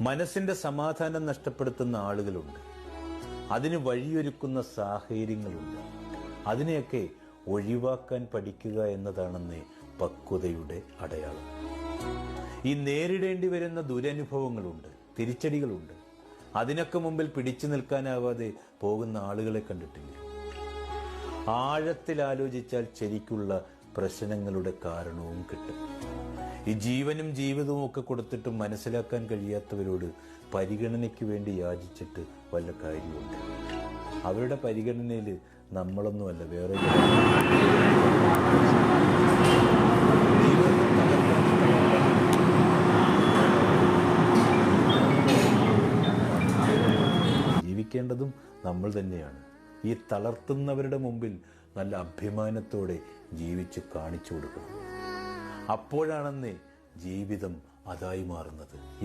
മനസ്സിന്റെ സമാധാനം നഷ്ടപ്പെടുത്തുന്ന ആളുകളുണ്ട്. അതിന് വഴിയൊരുക്കുന്ന സാഹചര്യങ്ങളുണ്ട്. അതിനെയൊക്കെ ഒഴിവാക്കാൻ പഠിക്കുക എന്നതാണെന്ന് പക്വതയുടെ അടയാളം. ഈ നേരിടേണ്ടി വരുന്ന ദുരനുഭവങ്ങളുണ്ട് തിരിച്ചടികളുണ്ട്. അതിനൊക്കെ മുമ്പിൽ പിടിച്ചു നിൽക്കാനാവാതെ പോകുന്ന ആളുകളെ കണ്ടിട്ടില്ല. ആഴത്തിൽ ആലോചിച്ചാൽ ശരിക്കുള്ള പ്രശ്നങ്ങളുടെ കാരണവും കിട്ടും. ഈ ജീവനും ജീവിതവും ഒക്കെ കൊടുത്തിട്ടും മനസ്സിലാക്കാൻ കഴിയാത്തവരോട് പരിഗണനയ്ക്ക് വേണ്ടി യാചിച്ചിട്ട് വല്ല കാര്യമുണ്ട്. അവരുടെ പരിഗണനയിൽ നമ്മളൊന്നുമല്ല വേറെ ജീവിക്കേണ്ടതും നമ്മൾ തന്നെയാണ്. ഈ തളർത്തുന്നവരുടെ മുമ്പിൽ നല്ല അഭിമാനത്തോടെ ജീവിച്ച് കാണിച്ചു കൊടുക്കണം. അപ്പോഴാണെന്നേ ജീവിതം അതായി മാറുന്നത്.